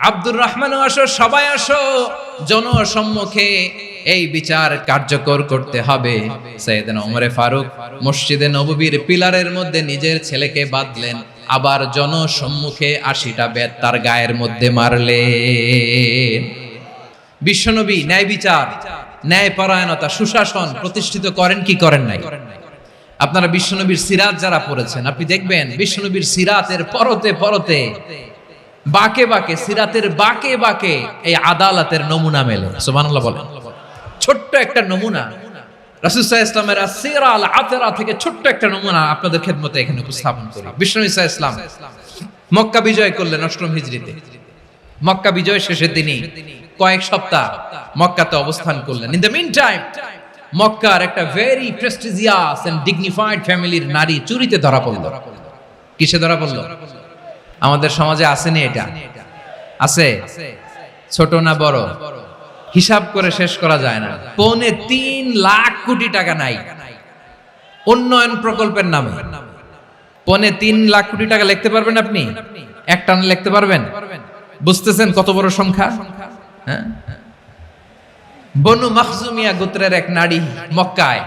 আব্দুর রহমানও আসো, সবাই আসো। জনসম্মুখে এই বিচার কার্যকর করতে হবে। সৈয়দনা ওমরে ফারুক মসজিদে নববীর পিলারের মধ্যে নিজের ছেলেকে বাঁধলেন, আবার জনসম্মুখে আশিটা বেত তার গায়ের মধ্যে মারলেন। বিশ্বনবী ন্যায় বিচার, ন্যায় পরায়ণতা, সুশাসন প্রতিষ্ঠিত করেন কি করেন নাই? আপনারা বিশ্বনবীর সিরাত যারা পড়েছেন, আপনি দেখবেন বিশ্বনবীর সিরাতের পরতে পরতে বাকে বাকে, সিরাতের বাকে বাকে এই আদালতের নমুনা মেলে। সুবহানাল্লাহ বলেন। ছোট্ট একটা নমুনা। মক্কা বিজয় শেষে তিনি কয়েক সপ্তাহ মক্কাতে অবস্থান করলেন। ইন দ্য টাইম মক্কার একটা ভেরি ফ্যামিলির নারী চুরিতে ধরা পড়ল। কিসে ধরা পড়ল? আমাদের সমাজে আসেনি এটা। আছে? ছোট না বড়? হিসাব করে শেষ করা যায় না। পৌনে তিন লাখ কোটি টাকা নাই। উন্নয়ন প্রকল্পের নামে। পৌনে তিন লাখ কোটি টাকা লিখতে পারবেন আপনি? এক টান লিখতে পারবেন? বুঝতেছেন কত বড় সংখ্যা? হ্যাঁ? বনু মখজুমিয়া গোত্রের এক নারী মক্কায়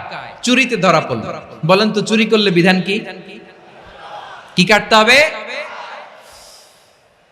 চুরিতে ধরা পড়ল। বলেন তো চুরি করলে বিধান কি? কি কাটতে হবে?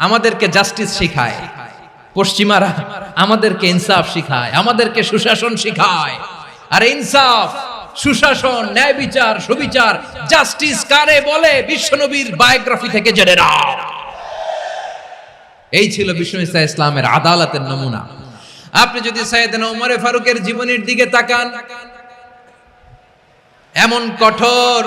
আমাদেরকে জাস্টিস শিখায়। পশ্চিমারা আমাদেরকে ইনসাফ শিখায়, আমাদেরকে সুশাসন শিখায়। আর ইনসাফ, সুশাসন, ন্যায় বিচার, সুবিচার, জাস্টিস কারে বলে বিশ্বনবীর বায়োগ্রাফি থেকে জেনে নাও। এই ছিল ইসা ইসলামের আদালতের নমুনা। আপনি যদি সাইয়েদনা উমরে ফারুকের জীবনের দিকে তাকান, এমন কঠোর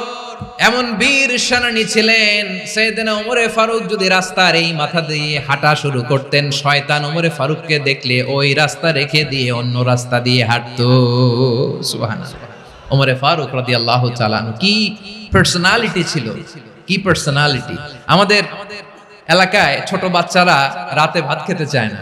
এমন বীর সেনানী ছিলেন সৈয়দনা ওমরে ফারুক যদি রাস্তার এই মাথা দিয়ে হাঁটা শুরু করতেন, শয়তান ওমরে ফারুককে দেখলে ওই রাস্তা রেখে দিয়ে অন্য রাস্তা দিয়ে হাঁটতো। সুবহানাল্লাহ। ওমরে ফারুক রাদিয়াল্লাহু তাআলা কি পার্সোনালিটি ছিল? কি পার্সোনালিটি আমাদের এলাকায় ছোট বাচ্চারা রাতে ভাত খেতে চায় না।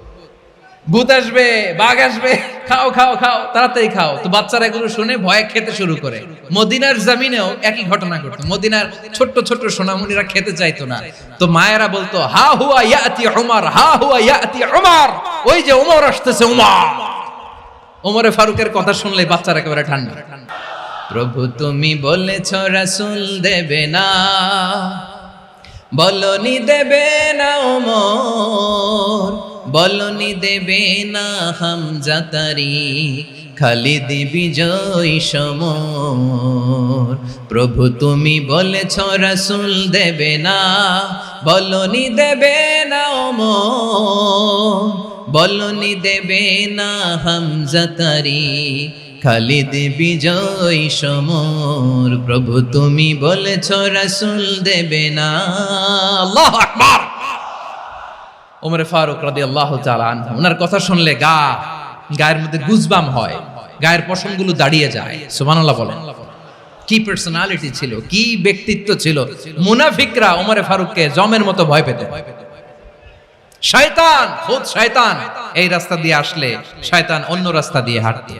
আসবে, বাঘ আসবে, খাও খাও খাও, তাড়াতাড়ি খাও। তো বাচ্চারা এগুলো শুনে ভয়ে খেতে শুরু করে। মদিনার জামিনেও একই ঘটনা ঘটতো। মদিনার ছোট্ট ছোট্ট সোনামণিরা খেতে চাইতো না। তো মায়েরা বলতো, হা হুয়া ইয়াতি উমার, হা হুয়া ইয়াতি উমার। ওই যে উমর আসতেছে, উমার। ওমরে ফারুকের কথা শুনলে বাচ্চারা একেবারে ঠান্ডা। প্রভু তুমি বলেছ, রাসূল দেবে না। বলনি দেবে না ওমর বলনি দেবে না হামজাতারি খালিদ বিজয় সমর। প্রভু তুমি বলেছ, রাসূল দেবে না। বলনি দেবে না ওমর বলনি দেবে না হামজাতারি খালিদ বিজয় সমর। প্রভু তুমি বলেছ, রাসূল দেবে না। আল্লাহু আকবার। ওমরে ফারুক তাআলা আনহু। ওনার কথা শুনলে গা, গায়ের মধ্যে গুজবাম হয়, গায়ের পশমগুলো দাঁড়িয়ে যায়। সুবহানাল্লাহ বলেন। কি পার্সোনালিটি ছিল, কি ব্যক্তিত্ব ছিল? মুনাফিকরা ওমরে ফারুককে জমের মতো ভয় পেত। শয়তান, খুদ শয়তান। এই রাস্তা দিয়ে আসলে শয়তান অন্য রাস্তা দিয়ে হাঁটতে।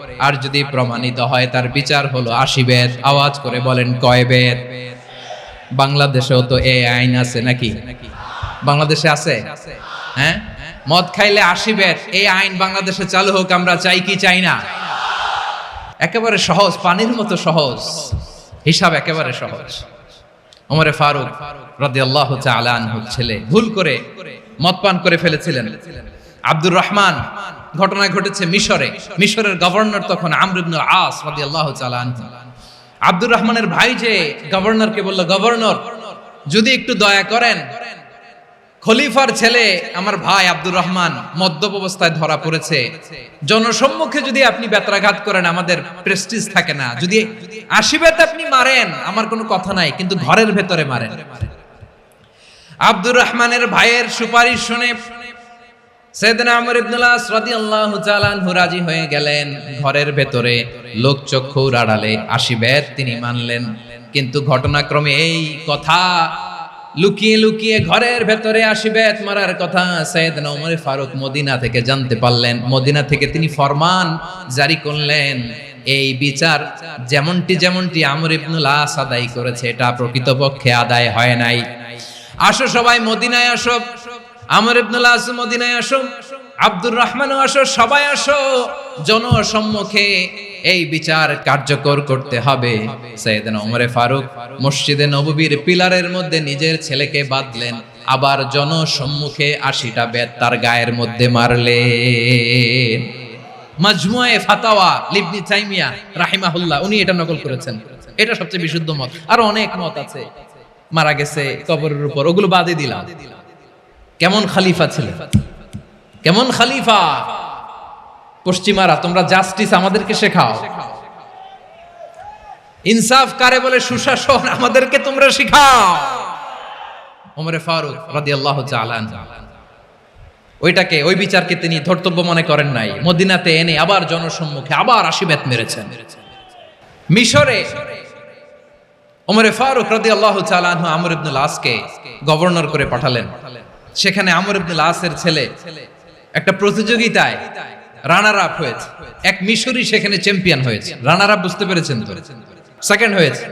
আর যদি প্রমাণিত হয় তার বিচার হলো আশি বেদ। আওয়াজ করে বলেন, কয় বেদ? বাংলাদেশেও তো এই আইন আছে নাকি? বাংলাদেশে আছে? হ্যাঁ? মদ খাইলে আশি বেদ। এই আইন বাংলাদেশে চালু হোক, আমরা চাই কি চাই না? একেবারে সহজ, পানির মতো সহজ। হিসাব একেবারে সহজ। ওমরে ফারুক রাদিয়াল্লাহু তাআলা আনহুর ছেলে ভুল করে মদ পান করে ফেলেছিলেন। আব্দুর রহমান ঘটনা ঘটেছে মিশরে। মিশরের গভর্নর তখন আমর আস রাদিয়াল্লাহু তাআলা আনহু। আব্দুর রহমানের ভাই যে গভর্নরকে বলল, গভর্নর, যদি একটু দয়া করেন, খলিফার ছেলে আমার ভাই আব্দুর রহমান মদ্যপ অবস্থায় ধরা পড়েছে। জনসম্মুখে যদি আপনি বেত্রাঘাত করেন, আমাদের প্রেস্টিজ থাকে না। যদি আশীর্বাদ আপনি মারেন, আমার কোনো কথা নাই, কিন্তু ঘরের ভেতরে মারেন। আব্দুর রহমানের ভাইয়ের সুপারিশ শুনে সৈয়দনা আমর ইবনুল আস রাদিয়াল্লাহু তাআলা আনহু রাজি হয়ে গেলেন। ঘরের ভেতরে লোক চক্ষুর আড়ালে আশীর্বাদ তিনি মানলেন। কিন্তু ঘটনাক্রমে এই কথা লুকিয়ে লুকিয়ে ঘরের ভেতরে মারার কথা ফারুক মদিনা থেকে জানতে পারলেন। মদিনা থেকে তিনি ফরমান জারি করলেন। এই বিচার যেমনটি যেমনটি আমর ইবনুল আদায় করেছে, এটা প্রকৃতপক্ষে আদায় হয় নাই। আসো সবাই মদিনায় আসো। আমর ইবনুল আস মদিনায় আসো, আব্দুর রহমানও আসো, সবাই আসো। জনসম্মুখে এই বিচার কার্যকর করতে হবে। ফারুক মসজিদে নববীর পিলারের মধ্যে নিজের ছেলেকে বাঁধলেন, আবার জনসম্মুখে আশিটা বেত তার গায়ের মধ্যে মারলেন। মাজমুয়ে ফাতাওয়া লিবনি তাইমিয়া রাহিমাহুল্লাহ, উনি এটা নকল করেছেন। এটা সবচেয়ে বিশুদ্ধ মত। আরও অনেক মত আছে। মারা গেছে কবরের উপর, ওগুলো বাদে দিলাম। কেমন খালিফা ছিলেন কেমন খালিফা? পশ্চিমারা, তোমরা জাস্টিস আমাদেরকে শেখাও। ইনসাফ কারে বলে? সুশাসন আমাদেরকে তোমরা শিখাও। ওমরে ফারুক রাদিয়াল্লাহু তাআলা ওইটাকে, ওই বিচারকে তিনি ধর্তব্য মনে করেন নাই। মদিনাতে এনে আবার জনসম্মুখে আবার আশীর্বাদ মেরেছেন। মিশরে ওমরে ফারুক রাদিয়াল্লাহু তাআলা আমর ইবনুল আসকে গভর্নর করে পাঠালেন। সেখানে আমর ইবনুল আসের ছেলে একটা প্রতিযোগিতায় রানার আপ হয়েছে। এক মিশরি সেখানে চ্যাম্পিয়ন হয়েছে। রানার আপ বুঝতে পেরেছেন তো? সেকেন্ড হয়েছে।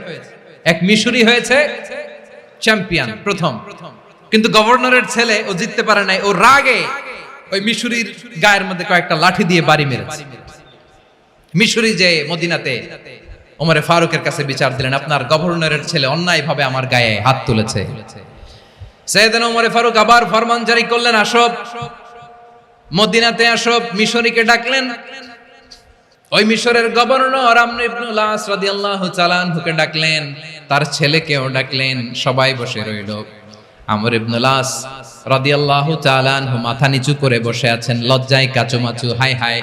এক মিশরি হয়েছে চ্যাম্পিয়ন প্রথম। কিন্তু গভর্নরের ছেলে, ও জিততে পারে নাই, ও রাগে ওই মিশরির গায়ের মধ্যে কয়েকটা লাঠি দিয়ে বাড়ি মেরেছে। মিশরি যে মদিনাতে ওমরে ফারুকের কাছে বিচার দিলেন, আপনার গভর্নরের ছেলে অন্যায় ভাবে আমার গায়ে হাত তুলেছে। সেদিন ওমরে ফারুক আবার ফরমান জারি করলেন, আসব। মদিনাতে আসব, মিশরীকে ডাকলেন। ওই মিশরের গভর্নর আমর ইবনুল আস রাদিয়াল্লাহু তাআলা আনহুকে ডাকলেন। তার ছেলেকেও ডাকলেন, সবাই বসে রইল। আমর ইবনুল আস রাদিয়াল্লাহু তাআলা আনহু মাথা নিচু করে বসে আছেন, লজ্জায় কাচুমাচু, হাই হাই।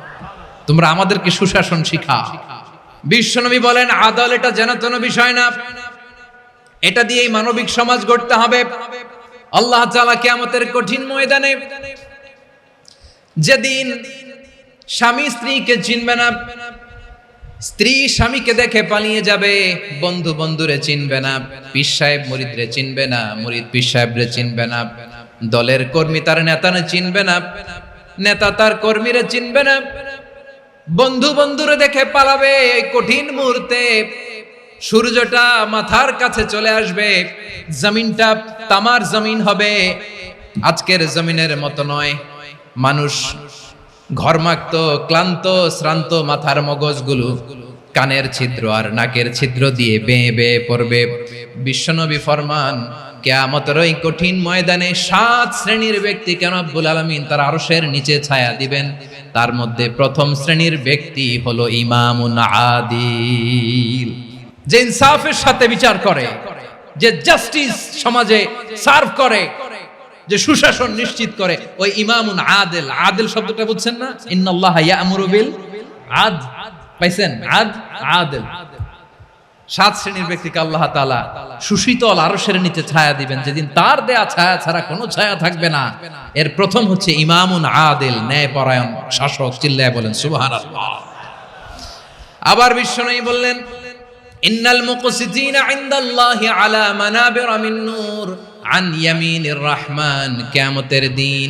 তোমরা আমাদেরকে সুশাসন শিখা। বিশ্বনবী বলেন, আদল এটা যেন বিষয় না। এটা দিয়েই মানবিক সমাজ গড়তে হবে। আল্লাহ তাআলা কিয়ামতের কঠিন ময়দানে যেদিন স্বামী স্ত্রীকে চিনবে না, স্ত্রী স্বামীকে দেখে পালিয়ে যাবে, বন্ধু বন্ধুরে চিনবে না, পীর সাহেব মুরিদরে চিনবে না, মুরিদ পীর সাহেবরে চিনবে না, দলের কর্মী তার নেতারে চিনবে না, নেতা তার কর্মীরে চিনবে না। বন্ধু বন্ধুরে দেখে পালাবে এই কঠিন মুহূর্তে। সূর্যটা মাথার কাছে চলে আসবে। জমিনটা তামার জমিন হবে। আজকের জমিনের মতো নয়। মানুষ ঘর ঘরমাক্ত, ক্লান্ত, শ্রান্ত মাথার মগজগুলো কানের ছিদ্র আর নাকের ছিদ্র দিয়ে বেয়ে বেয়ে পড়বে। বিশ্বনবী ফরমান কেয়ামতের ওই কঠিন ময়দানে সাত শ্রেণির ব্যক্তি কেন আব্বুল আলমিন তার আরশের নিচে ছায়া দিবেন? তার মধ্যে প্রথম শ্রেণির ব্যক্তি হলো ইমামুন আদিল। যে ইনসাফের সাথে বিচার করে, যে জাস্টিস সমাজে সার্ভ করে, যে সুশাসন নিশ্চিত করে, ওই ইমামুন আদেল। আদেল শব্দটা বুঝছেন না? ইন্নাল্লাহ ইয়ামুরু বিল আদ। পাইছেন? আদ? আদেল। সাত শ্রেণির ব্যক্তিকে আল্লাহ তাআলা সুশীতল আরশের নিচে ছায়া দিবেন। যেদিন তার দেয়া ছায়া ছাড়া কোনো ছায়া থাকবে না। এর প্রথম হচ্ছে ইমামুন আদেল, ন্যায়পরায়ণ শাসক, চিল্লায় বলেন, সুবহানাল্লাহ। আবার বিশ্বনবী বললেন, ইন্নাল মুকসিতিনা ইনদাল্লাহি আলা মানাবিরা মিন নূর আন ইয়ামিনির রহমান। কিয়ামতের দিন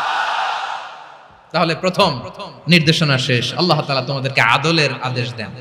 তাহলে প্রথম নির্দেশনা শেষ। আল্লাহ তালা তোমাদেরকে আদলের আদেশ দেন।